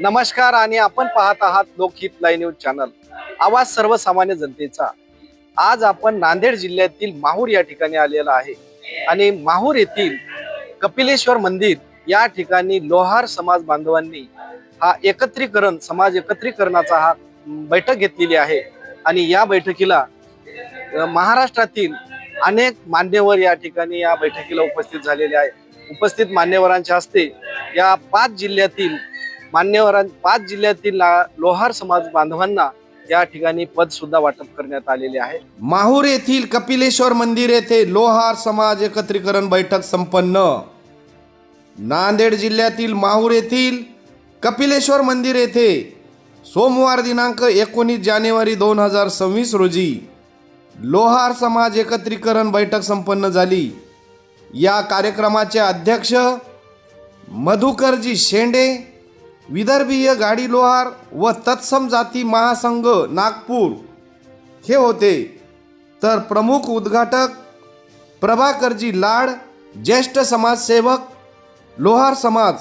नमस्कार आणि आपण पाहत आहात लोकहित लाईव्ह न्यूज चॅनल. आवाज सर्वसामान्य जनतेचा. आज आपण नांदेड जिल्ह्यातील माहूर या ठिकाणी आलेला आहे. आणि माहूर येथील कपिलेश्वर मंदिर या ठिकाणी लोहार समाज बांधवांनी हा एकत्रीकरण समाज एकत्रीकरणाचा हा बैठक घेतलेली आहे. आणि या बैठकीला महाराष्ट्रातील अनेक मान्यवर या ठिकाणी या बैठकीला उपस्थित झालेले आहे. उपस्थित मान्यवरांच्या हस्ते या पाच जिल्ह्यातील मान्यवरां पाच जिल्ह्यातील ला- लोहार समाज बांधवांना या ठिकाणी पद सुद्धा वाटप करण्यात आलेले आहे. माहूर येथील कपिलेश्वर मंदिर येथे लोहार समाज एकत्रीकरण बैठक संपन्न. नांदेड जिल्ह्यातील माहूर येथील कपिलेश्वर मंदिर येथे सोमवार दिनांक एकोणीस जानेवारी दोन हजार सव्वीस रोजी लोहार समाज एकत्रीकरण बैठक संपन्न झाली. या कार्यक्रमाचे अध्यक्ष मधुकरजी शेंडे विदर्भीय गाडी लोहार व तत्सम जाती महासंघ नागपूर. हे होते. तर प्रमुख उद्घाटक प्रभाकरजी लाड ज्येष्ठ समाजसेवक लोहार समाज.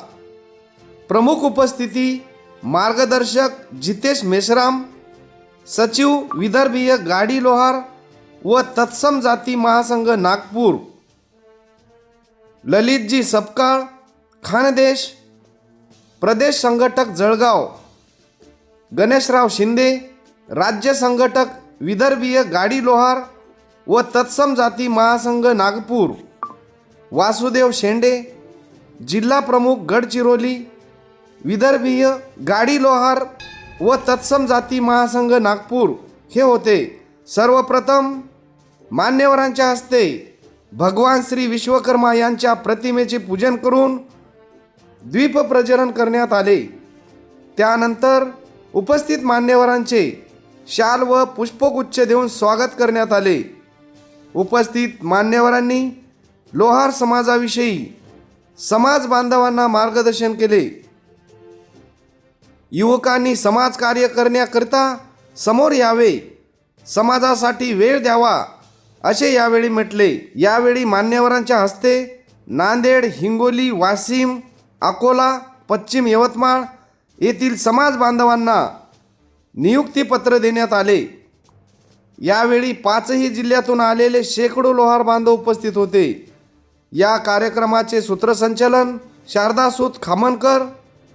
प्रमुख उपस्थिती मार्गदर्शक जितेश मेश्राम सचिव विदर्भीय गाडी लोहार व तत्सम जाती महासंघ नागपूर. ललितजी सपकाळ खानदेश प्रदेश संघटक जळगाव गणेशराव शिंदे राज्य संघटक विदर्भीय गाडी लोहार व तत्सम जाती महासंघ नागपूर वासुदेव शेंडे जिल्हा प्रमुख गडचिरोली विदर्भीय गाडी लोहार व तत्सम जाती महासंघ नागपूर हे होते. सर्वप्रथम मान्यवरांच्या हस्ते भगवान श्री विश्वकर्मा यांच्या प्रतिमेचे पूजन करून द्वीप प्रजनन करण्यात आले. त्यानंतर उपस्थित मान्यवरांचे शाल व पुष्पगुच्छ देऊन स्वागत करण्यात आले. उपस्थित मान्यवरांनी लोहार समाजाविषयी समाज बांधवांना मार्गदर्शन केले. युवकांनी समाजकार्य करण्याकरिता समोर यावे समाजासाठी वेळ द्यावा असे यावेळी म्हटले. यावेळी मान्यवरांच्या हस्ते नांदेड हिंगोली वाशिम अकोला पश्चिम यवतमाळ येथील समाज बांधवांना नियुक्तीपत्र देण्यात आले. यावेळी पाचही जिल्ह्यातून आलेले शेकडो लोहार बांधव उपस्थित होते. या कार्यक्रमाचे सूत्रसंचलन शारदा सूत खामनकर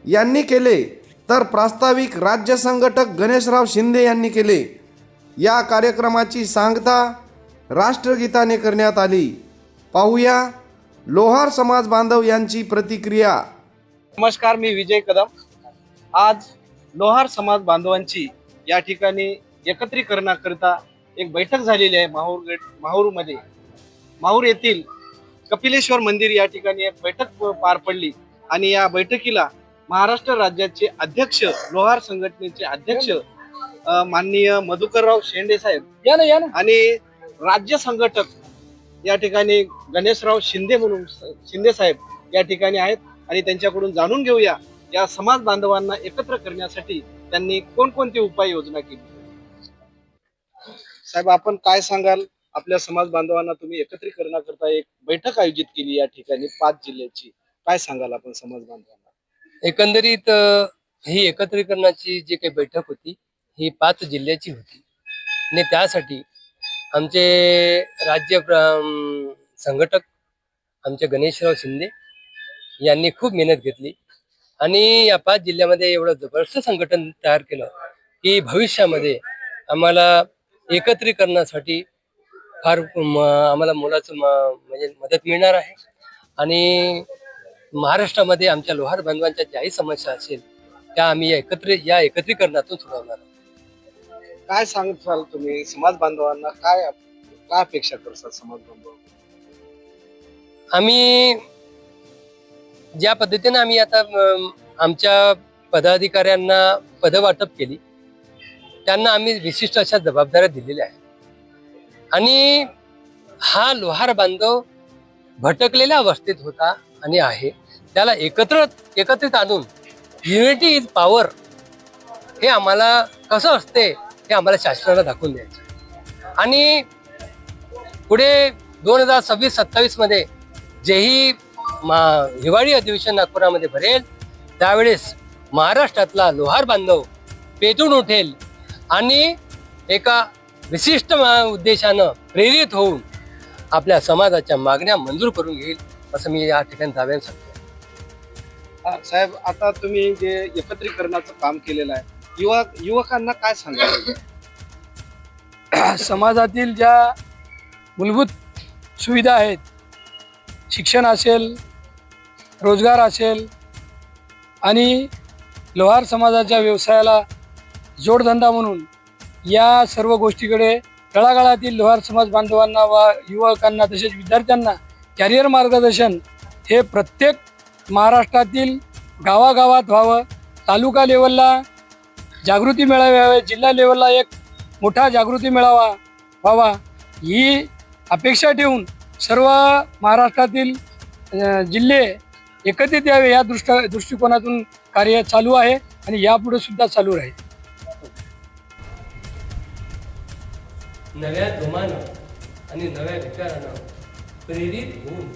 यांनी केले तर प्रास्ताविक राज्य संघटक गणेशराव शिंदे यांनी केले. या कार्यक्रमाची सांगता राष्ट्रगीताने करण्यात आली. पाहूया लोहार समाज बांधव यांची प्रतिक्रिया. नमस्कार मी विजय कदम. आज लोहार समाज बांधवांची या ठिकाणी एकत्रीकरणाकरिता एक बैठक झालेली आहे माहूर गट माहूरमध्ये. माहूर येथील कपिलेश्वर मंदिर या ठिकाणी एक बैठक पार पडली आणि या बैठकीला महाराष्ट्र राज्याचे अध्यक्ष लोहार संघटनेचे अध्यक्ष माननीय मधुकरराव शेंडे साहेब या ना या ना. आणि राज्य संघटक या ठिकाणी गणेशराव शिंदे म्हणून शिंदे साहेब या ठिकाणी आहेत आणि त्यांच्याकडून जाणून घेऊया या समाज बांधवांना एकत्र करण्यासाठी त्यांनी कोणकोणती उपाययोजना केली? साहेब आपण काय सांगाल? आपल्या समाज बांधवांना तुम्ही एकत्रीकरणाकरता एक बैठक आयोजित केली या ठिकाणी पाच जिल्ह्याची. काय सांगाल आपण समाज बांधवांना? एकंदरीत ही एकत्रीकरणाची जी काही बैठक होती ही पाच जिल्ह्याची होती. आणि त्यासाठी आमचे राज्य संघटक आमचे गणेशराव शिंदे यांनी खूप मेहनत घेतली आणि या पाच जिल्ह्यामध्ये एवढं जबरदस्त संघटन तयार केलं की भविष्यामध्ये आम्हाला एकत्रीकरणासाठी फार म- आम्हाला मोलाचं म- म्हणजे मदत मिळणार आहे आणि महाराष्ट्रामध्ये आमच्या लोहार बांधवांच्या ज्याही समस्या असेल त्या आम्ही एकत्र या एकत्रीकरणातून सोडवणार आहोत. काय सांगताल तुम्ही? समाज बांधवांना काय काय अपेक्षा करतात समाज बांधव आम्ही ज्या पद्धतीने आम्ही आता अम, आमच्या पदाधिकाऱ्यांना पद वाटप केली त्यांना आम्ही विशिष्ट अशा जबाबदाऱ्या दिलेल्या आहेत. आणि हा लोहार बांधव भटकलेल्या अवस्थेत होता आणि आहे. त्याला एकत्र एकत्रित आणून युनिटी इज पॉवर हे आम्हाला कसं असते हे आम्हाला शासनाला दाखवून द्यायचं. आणि पुढे दोन हजार सव्वीस सत्तावीसमध्ये जेही मा- हिवाळी अधिवेशन नागपुरामध्ये भरेल त्यावेळेस महाराष्ट्रातला लोहार बांधव पेटून उठेल आणि एका विशिष्ट उद्देशानं प्रेरित होऊन आपल्या समाजाच्या मागण्या मंजूर करून घेईल असं मी या ठिकाणी दाव्याने सांगतो साहेब आता तुम्ही जे एकत्रीकरणाचं काम केलेलं आहे युवा युवकांना काय सांगाल? समाजातील ज्या मूलभूत सुविधा आहेत शिक्षण असेल रोजगार असेल आणि लोहार समाजाच्या व्यवसायाला जोडधंदा म्हणून या सर्व गोष्टीकडे तळागाळातील लोहार समाज बांधवांना व युवकांना तसेच विद्यार्थ्यांना कॅरियर मार्गदर्शन हे प्रत्येक महाराष्ट्रातील गावागावात व्हावं तालुका लेवलला जागृती मेळावे जिल्हा लेवलला एक मोठा जागृती मेळावा व्हावा ही अपेक्षा ठेवून सर्व महाराष्ट्रातील जिल्हे एकत्रित यावे या दृष्ट दृष्टिकोनातून कार्य चालू आहे आणि यापुढे सुद्धा चालू राहील. नव्या जोमानं आणि नव्या विचारानं प्रेरित होऊन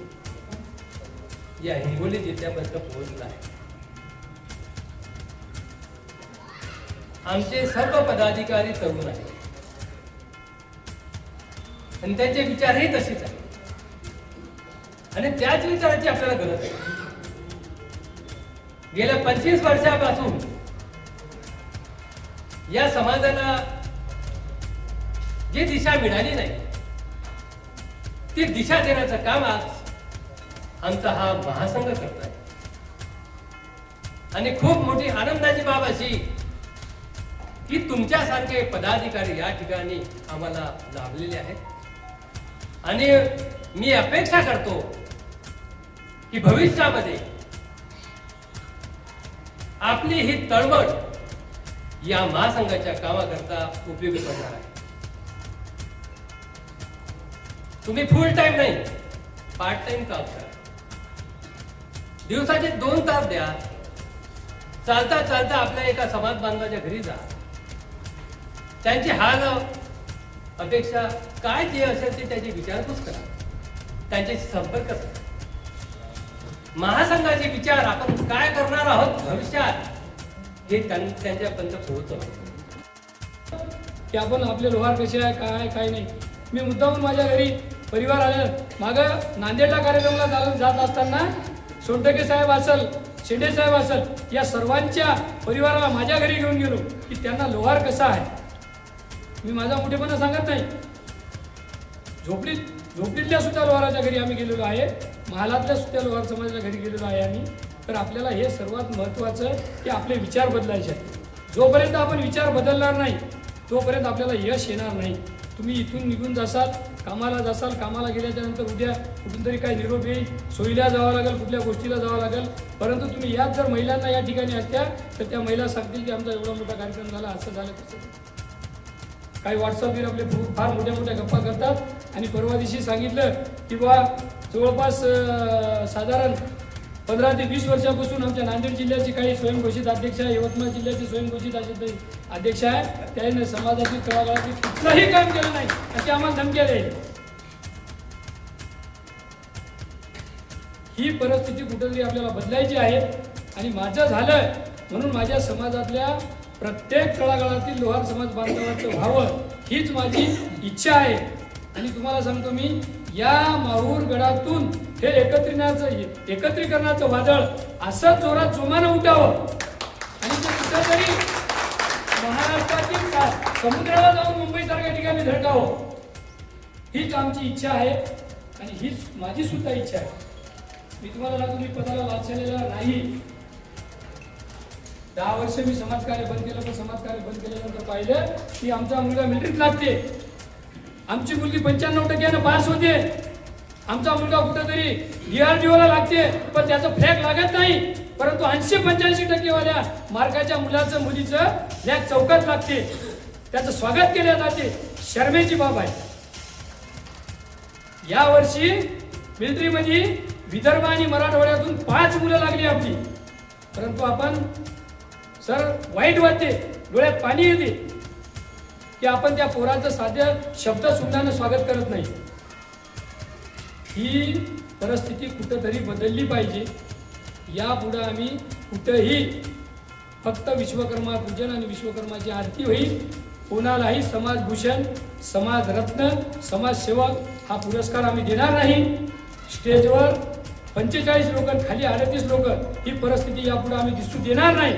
या हिंगोली जिल्ह्यापर्यंत पोहोचला आहे. आमचे सर्व पदाधिकारी तरुण आहेत. आणि त्यांचे विचारही तसेच आहेत. आणि त्याच विचाराची आपल्याला गरज आहे. गेल्या पंचवीस वर्षापासून या समाजाला जी दिशा मिळाली नाही ती दिशा देण्याचं काम आज आमचा हा महासंघ करत आहे. आणि खूप मोठी आनंदाची बाब अशी की तुमच्यासारखे पदाधिकारी या ठिकाणी आम्हाला लाभलेले आहेत. आणि मी अपेक्षा करतो की भविष्यामध्ये आपली ही तळमळ या महासंघाच्या कामाकरता उपयोगी पडणार आहे. तुम्ही फुल टाइम नाही पार्ट टाइम काम करा. दिवसाचे दोन तास द्या. चालता चालता आपल्या एका समाज बांधवाच्या घरी जा. त्यांची हाल अपेक्षा काय जे असेल ते त्याची विचारपूस करा. त्यांच्याशी संपर्क करा महासंघाचे विचार आपण काय करणार आहोत भविष्यात हे त्यां- त्यांच्यापर्यंत पोहोचव की आपण आपले लोहार कसे आहे काय काय नाही. मी मुद्दामून माझ्या घरी परिवार आल्या मागं नांदेडला कार्यक्रमाला चालून जात असताना सोनटके साहेब असल शेंडे साहेब असल या सर्वांच्या परिवाराला माझ्या घरी घेऊन गेलो की त्यांना लोहार कसा आहे? मी माझा मोठेपणा सांगत नाही. झोपडीत झोपडीतल्या सुद्धा लोहाराच्या घरी आम्ही गेलेलो आहे. महालातल्या सुद्धा लोहार समाजाच्या घरी गेलेलो आहे आम्ही. तर आपल्याला हे सर्वात महत्त्वाचं की आपले विचार बदलायचे आहेत. जोपर्यंत आपण विचार बदलणार नाही तोपर्यंत आपल्याला यश येणार नाही. तुम्ही इथून निघून जासाल कामाला जासाल कामाला गेल्याच्यानंतर उद्या कुठून तरी काय निरोप येईल सोयीला जावं लागेल कुठल्या गोष्टीला जावं लागेल. परंतु तुम्ही याच जर महिलांना या ठिकाणी असत्या तर त्या महिला सांगतील की आमचा एवढा मोठा कार्यक्रम झाला असं झालं तसं झालं. काही व्हॉट्सअपवर आपले फार मोठ्या मोठ्या गप्पा करतात. आणि परवा दिवशी सांगितलं की बा जवळपास साधारण पंधरा ते वीस वर्षापासून आमच्या नांदेड जिल्ह्याचे काही स्वयंघोषित अध्यक्ष आहे यवतमाळ जिल्ह्याचे स्वयंघोषित असे अध्यक्ष आहे. त्याने समाजातील तळागाळातील कुठलंही काम केलं नाही. अशी आम्हाला धमक्या द्यायची ही परिस्थिती कुठेतरी आपल्याला बदलायची आहे. आणि माझं झालं म्हणून माझ्या समाजातल्या प्रत्येक तळागाळातील लोहार समाज बांधवाचं व्हावं हीच माझी इच्छा आहे. आणि तुम्हाला सांगतो मी या माहूर गडातून हे एकत्रिणाचं एकत्रीकरणाचं वादळ असं जोरात जोमानं उठावं. आणि ते कुठंतरी महाराष्ट्रातील समुद्राला जाऊन मुंबईसारख्या ठिकाणी धडकावं. हीच आमची इच्छा आहे आणि हीच माझी सुद्धा इच्छा आहे. मी तुम्हाला सांगतो मी पदाला वाचलेला नाही. दहा वर्ष मी समाजकार्य बंद केलं पण समाजकार्य बंद केल्यानंतर पाहिलं की आमचा मुलगा मिलिटरीत लागते. आमची मुलगी पंच्याण्णव टक्क्यानं पास होते. आमचा मुलगा कुठंतरी डीआरडीओला लागते पण त्याचं फ्लॅग लागत नाही. परंतु ऐंशी पंच्याऐंशी टक्केवाल्या मार्काच्या मुलाचं मुलीचं फ्लॅग चौकात लागते. त्याचं स्वागत केले जाते. शर्मेची बाब आहे. या वर्षी मिलिटरीमध्ये विदर्भ आणि मराठवाड्यातून पाच मुलं लागली आपली. परंतु आपण सर वाईट वाटते. डोळ्यात पाणी येते. की आपण त्या पोराचं साध्य शब्द सुद्धा स्वागत करत नाही. ही परिस्थिती कुठंतरी बदलली पाहिजे. यापुढं आम्ही कुठंही फक्त विश्वकर्मा पूजन आणि विश्वकर्माची आरती होईल. कोणालाही समाजभूषण समाजरत्न समाजसेवक हा पुरस्कार आम्ही देणार नाही. स्टेजवर पंचेचाळीस लोक खाली अडतीस लोक ही परिस्थिती यापुढे आम्ही दिसू देणार नाही.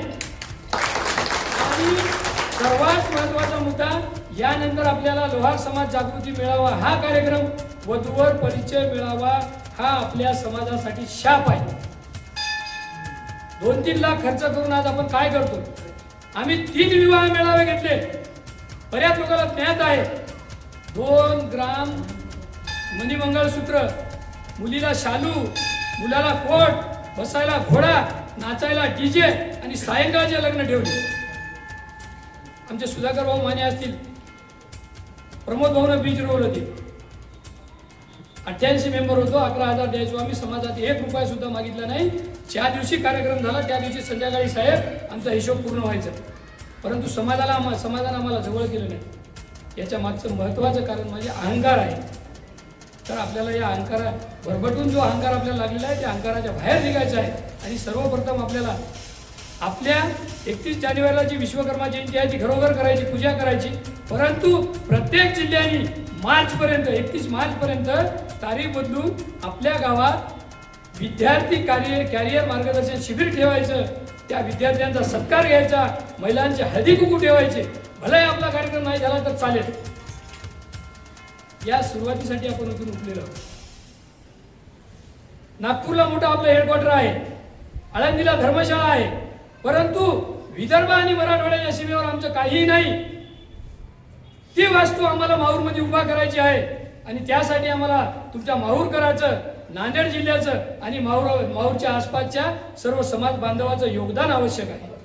सर्वात महत्त्वाचा मुद्दा यानंतर आपल्याला लोहार समाज जागृती मिळावा हा कार्यक्रम वधूवर परिचय मिळावा हा आपल्या समाजासाठी शाप आहे. दोन तीन लाख खर्च करून आज आपण काय करतो? आम्ही तीन विवाह मेळावे घेतले. बऱ्याच लोकांना ज्ञात आहे. दोन ग्राम मणिमंगळसूत्र मुलीला शालू मुलाला कोट बसायला घोडा नाचायला डीजे आणि सायंकाळचे लग्न ठेवले. आमचे सुधाकर भाऊ माने असतील. प्रमोद भाऊनं बीज रोल होते अठ्ठ्याऐंशी मेंबर होतो अकरा हजार द्यायचो आम्ही. समाजात एक रुपया सुद्धा मागितला नाही. ज्या दिवशी कार्यक्रम झाला त्या दिवशी संध्याकाळी साहेब आमचा हिशोब पूर्ण व्हायचा. परंतु समाजाला आम्हा समाजानं आम्हाला जवळ केलं नाही. याच्या मागचं महत्त्वाचं कारण म्हणजे अहंकार आहे. तर आपल्याला या अहंकारा भरभटून जो अहंकार आपल्याला लागलेला आहे त्या अहंकाराच्या बाहेर निघायचं आहे. आणि सर्वप्रथम आपल्याला आपल्या एकतीस जानेवारीला जी विश्वकर्मा जयंती आहे ती घरोघर करायची पूजा करायची परंतु प्रत्येक जिल्ह्याने मार्चपर्यंत एकतीस मार्चपर्यंत तारीख बदलून आपल्या गावात विद्यार्थी कार्य कॅरियर मार्गदर्शन शिबिर ठेवायचं त्या विद्यार्थ्यांचा सत्कार घ्यायचा महिलांचे हळदी कुकू ठेवायचे भलाही आपला कार्यक्रम नाही झाला तर चालेल. या सुरुवातीसाठी आपण इथून उठलेलो नागपूरला मोठं आपलं हेडक्वार्टर आहे. आळंदीला धर्मशाळा आहे. परंतु विदर्भ आणि मराठवाड्याच्या सीमेवर आमचं काहीही नाही. ती वास्तू आम्हाला माहूरमध्ये उभा करायची आहे आणि त्यासाठी आम्हाला तुमच्या माहूरकराचं नांदेड जिल्ह्याचं आणि माहूर माहूरच्या आसपासच्या सर्व समाज बांधवाचं योगदान आवश्यक आहे.